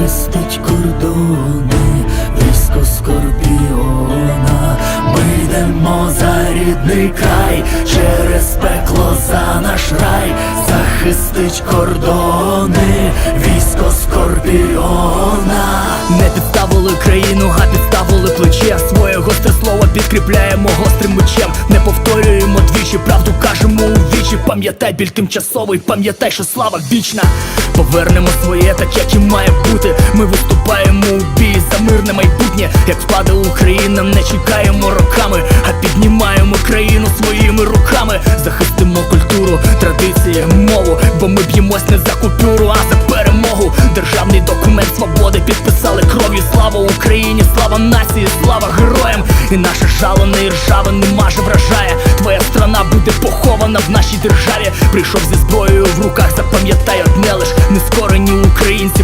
хрестить кордони, близько скорпіона, ми йдемо за рідний край, через пекло за наш рай, захистить кордони, військо скорпіона, не підставили країну, а підставили плече. Своє гостре слово підкріпляємо гострим мечем, не повторюємо двічі правду кажемо у вічі Пам'ятай біль тимчасовий, пам'ятай, що слава вічна Повернемо своє так, як і має бути Ми виступаємо у бій за мирне майбутнє Як впаде Україна, не чекаємо роками, а піднімаємо країну своїми руками Захистимо культуру, традиції, мову, бо ми б'ємось не за купюру, а за перемогу. Державний документ свободи підписали кров'ю. Слава Україні, слава нації, слава героям. І наше жало не ржаве, не маже вражає. Твоя схована в нашій державі. Прийшов зі зброєю в руках, запам'ятай одне лиш, не скоро ні українці.